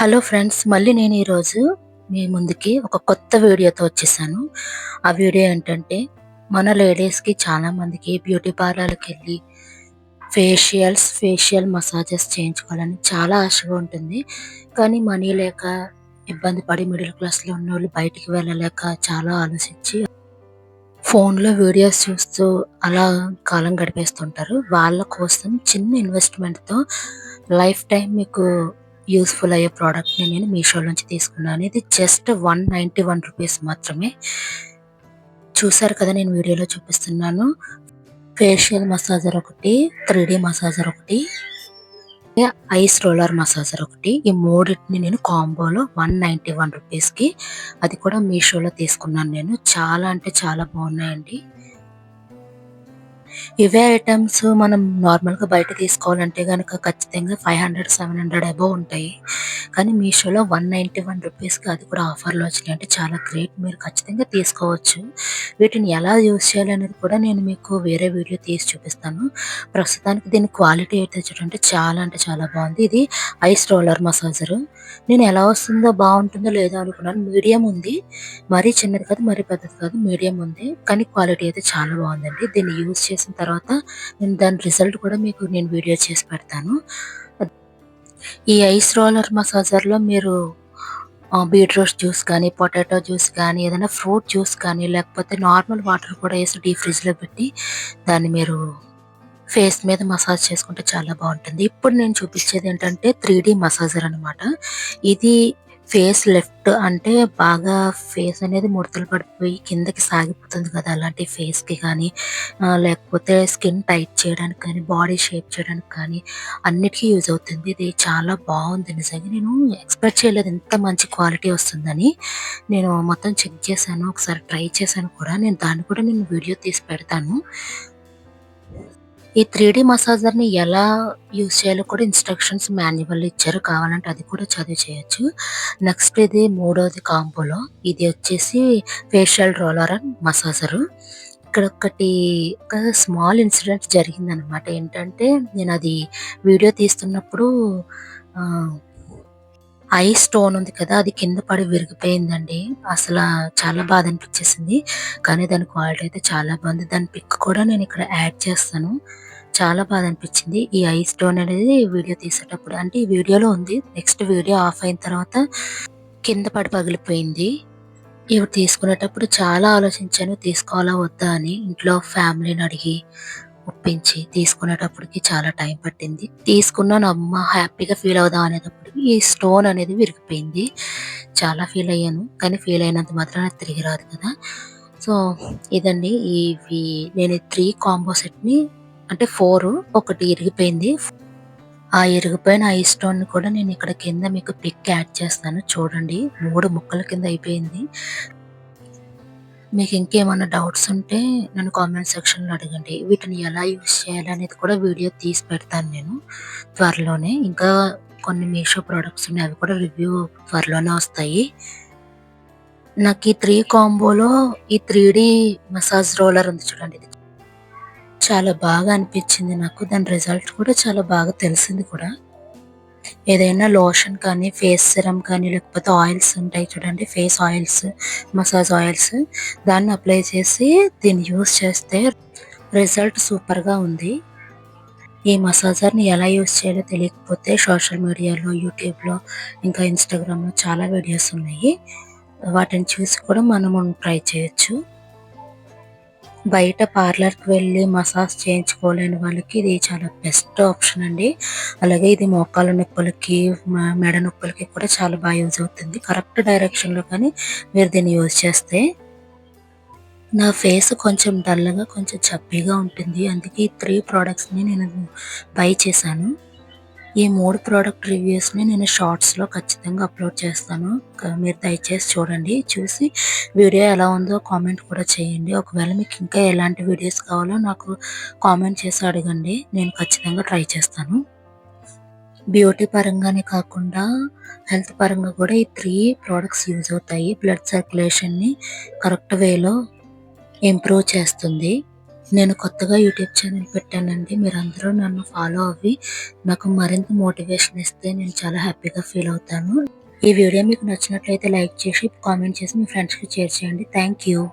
Hello friends మళ్ళీ నేను ఈరోజు మీ ముందుకి ఒక కొత్త వీడియోతో వచ్చేసాను. ఆ వీడియో ఏంటంటే మన లేడీస్కి చాలామందికి బ్యూటీ పార్లర్కి వెళ్ళి ఫేషియల్స్ ఫేషియల్ మసాజెస్ చేయించుకోవాలని చాలా ఆశగా ఉంటుంది. కానీ మనీ లేక ఇబ్బంది పడి మిడిల్ క్లాస్లో ఉన్న వాళ్ళు బయటికి వెళ్ళలేక చాలా ఆలోచించి ఫోన్లో వీడియోస్ చూస్తూ అలా కాలం గడిపేస్తుంటారు. వాళ్ళ కోసం చిన్న ఇన్వెస్ట్మెంట్తో లైఫ్ టైం మీకు యూస్ఫుల్ అయ్యే ప్రోడక్ట్ని నేను మీషో నుంచి తీసుకున్నాను. ఇది just one ninety one rupees మాత్రమే. చూసారు కదా నేను వీడియోలో చూపిస్తున్నాను. ఫేషియల్ మసాజర్ ఒకటి త్రీ డి మసాజర్ ఒకటి ఐస్ రోలర్ మసాజర్ ఒకటి. ఈ మూడింటిని నేను కాంబోలో వన్ నైంటీ వన్ రూపీస్కి అది కూడా మీషోలో తీసుకున్నాను నేను. చాలా అంటే చాలా బాగున్నాయండి. ఇవే ఐటమ్స్ మనం నార్మల్గా బయట తీసుకోవాలంటే కనుక ఖచ్చితంగా five hundred seven hundred above ఉంటాయి. కానీ మీషోలో వన్ నైంటీ వన్ రూపీస్కి అది కూడా ఆఫర్లో వచ్చినాయి. అంటే చాలా గ్రేట్. మీరు ఖచ్చితంగా తీసుకోవచ్చు. వీటిని ఎలా యూజ్ చేయాలి అనేది కూడా నేను మీకు వేరే వీడియో తీసి చూపిస్తాను. ప్రస్తుతానికి దీని క్వాలిటీ అయితే చూడండి. చాలా అంటే చాలా బాగుంది. ఇది ఐస్ రోలర్ మసాజరు. నేను ఎలా వస్తుందో బాగుంటుందో లేదో అనుకున్నాను. మీడియం ఉంది. మరీ చిన్నది కాదు మరీ పెద్దది కాదు మీడియం ఉంది. కానీ క్వాలిటీ అయితే చాలా బాగుందండి. దీన్ని యూజ్ చేసిన తర్వాత నేను దాని రిజల్ట్ కూడా మీకు నేను వీడియో చేసి పెడతాను. ఈ ఐస్ రోలర్ మసాజర్లో మీరు బీట్రూట్ జ్యూస్ కానీ పొటాటో జ్యూస్ కానీ ఏదైనా ఫ్రూట్ జ్యూస్ కానీ లేకపోతే నార్మల్ వాటర్ కూడా వేసి డీ ఫ్రిడ్జ్లో పెట్టి దాన్ని మీరు ఫేస్ మీద మసాజ్ చేసుకుంటే చాలా బాగుంటుంది. ఇప్పుడు నేను చూపించేది ఏంటంటే త్రీ డి మసాజర్ అనమాట ఇది ఫేస్ లెఫ్ట్ అంటే బాగా ఫేస్ అనేది ముడతలు పడిపోయి కిందకి సాగిపోతుంది కదా అలాంటి ఫేస్కి కానీ లేకపోతే స్కిన్ టైట్ చేయడానికి కానీ బాడీ షేప్ చేయడానికి కానీ అన్నిటికీ యూజ్ అవుతుంది. ఇది చాలా బాగుంది నిజంగా. నేను ఎక్స్పెక్ట్ చేయలేదు ఇంత మంచి క్వాలిటీ వస్తుందని. నేను మొత్తం చెక్ చేశాను ఒకసారి ట్రై చేశాను కూడా. నేను దాన్ని కూడా నేను వీడియో తీసి పెడతాను. ఈ త్రీ డి మసాజర్ని ఎలా యూజ్ చేయాలో కూడా ఇన్స్ట్రక్షన్స్ మాన్యువల్ ఇచ్చారు. కావాలంటే అది కూడా చదివి చేయొచ్చు. నెక్స్ట్ ఇది మూడోది కాంబోలో ఇది వచ్చేసి ఫేషియల్ రోలర్ అండ్ మసాజరు ఇక్కడ ఒకటి ఒక స్మాల్ ఇన్సిడెంట్ జరిగిందనమాట ఏంటంటే నేను అది వీడియో తీస్తున్నప్పుడు ఐ స్టోన్ ఉంది కదా అది కింద పడి విరిగిపోయిందండి. అసలు చాలా బాధ అనిపించేసింది. కానీ దాని క్వాలిటీ అయితే చాలా బాగుంది. దాని పిక్ కూడా నేను ఇక్కడ యాడ్ చేస్తాను. చాలా బాధ అనిపించింది. ఈ ఐ స్టోన్ అనేది వీడియో తీసేటప్పుడు అంటే ఈ వీడియోలో ఉంది. నెక్స్ట్ వీడియో ఆఫ్ అయిన తర్వాత కింద పడి పగిలిపోయింది. ఇవి తీసుకునేటప్పుడు చాలా ఆలోచించాను తీసుకోవాలా వద్దా అని. ఇంట్లో ఫ్యామిలీని అడిగి ఒప్పించి తీసుకునేటప్పటికి చాలా టైం పట్టింది. తీసుకున్నాను అమ్మ హ్యాపీగా ఫీల్ అవుదాం అనేటప్పుడు ఈ స్టోన్ అనేది విరిగిపోయింది. చాలా ఫీల్ అయ్యాను కానీ ఫీల్ అయినంత మాత్రం తిరిగి రాదు కదా. సో ఇదండి ఇవి నేను త్రీ కాంబో సెట్ని అంటే ఫోర్ ఒకటి ఇరిగిపోయింది. ఆ ఇరిగిపోయిన ఐ స్టోన్ కూడా నేను ఇక్కడ కింద మీకు పిక్ యాడ్ చేస్తాను. చూడండి మూడు ముక్కల కింద అయిపోయింది. మీకు ఇంకేమైనా డౌట్స్ ఉంటే నన్ను కామెంట్ సెక్షన్లో అడగండి. వీటిని ఎలా యూజ్ చేయాలి అనేది కూడా వీడియో తీసి పెడతాను నేను త్వరలోనే. ఇంకా కొన్ని మీషో ప్రోడక్ట్స్ ఉన్నాయి అవి కూడా రివ్యూ త్వరలోనే వస్తాయి. నాకు ఈ త్రీ కాంబోలో ఈ త్రీ మసాజ్ రోలర్ ఉంది చూడండి ఇది చాలా బాగా అనిపించింది నాకు. దాని రిజల్ట్ కూడా చాలా బాగా తెలిసింది కూడా. ఏదైనా లోషన్ కానీ ఫేస్ సిరమ్ కానీ లేకపోతే ఆయిల్స్ ఉంటాయి చూడండి ఫేస్ ఆయిల్స్ మసాజ్ ఆయిల్స్ దాన్ని అప్లై చేసి దీన్ని యూస్ చేస్తే రిజల్ట్ సూపర్గా ఉంది. ఈ మసాజర్ని ఎలా యూస్ చేయాలో తెలియకపోతే సోషల్ మీడియాలో యూట్యూబ్లో ఇంకా ఇన్స్టాగ్రామ్లో చాలా వీడియోస్ ఉన్నాయి. వాటిని చూసి కూడా మనము ట్రై చేయొచ్చు. బయట పార్లర్కి వెళ్ళి మసాజ్ చేయించుకోలేని వాళ్ళకి ఇది చాలా బెస్ట్ ఆప్షన్ అండి. అలాగే ఇది మోకాళ్ళ నొప్పులకి మెడ నొప్పులకి కూడా చాలా బాగా యూజ్ అవుతుంది. కరెక్ట్ డైరెక్షన్లో కానీ మీరు దీన్ని యూజ్ చేస్తే నా ఫేస్ కొంచెం డల్గా కొంచెం చప్పిగా ఉంటుంది. అందుకే ఈ త్రీ ప్రోడక్ట్స్ని నేను బై చేశాను. ఈ మూడు ప్రోడక్ట్ రివ్యూస్ని నేను షార్ట్స్లో ఖచ్చితంగా అప్లోడ్ చేస్తాను. మీరు దయచేసి చూడండి చూసి వీడియో ఎలా ఉందో కామెంట్ కూడా చేయండి. ఒకవేళ మీకు ఇంకా ఎలాంటి వీడియోస్ కావాలో నాకు కామెంట్ చేసి అడగండి. నేను ఖచ్చితంగా ట్రై చేస్తాను. బ్యూటీ పరంగానే కాకుండా హెల్త్ పరంగా కూడా ఈ త్రీ ప్రోడక్ట్స్ యూజ్ అవుతాయి. బ్లడ్ సర్క్యులేషన్ని కరెక్ట్ వేలో ఇంప్రూవ్ చేస్తుంది. నేను కొత్తగా యూట్యూబ్ ఛానల్ పెట్టానండి. మీరందరూ నన్ను ఫాలో అవ్వి నాకు మరింత మోటివేషన్ ఇస్తే నేను చాలా హ్యాపీగా ఫీల్ అవుతాను. ఈ వీడియో మీకు నచ్చినట్లయితే లైక్ చేసి, కామెంట్ చేసి మీ ఫ్రెండ్స్‌కి షేర్ చేయండి. Thank you.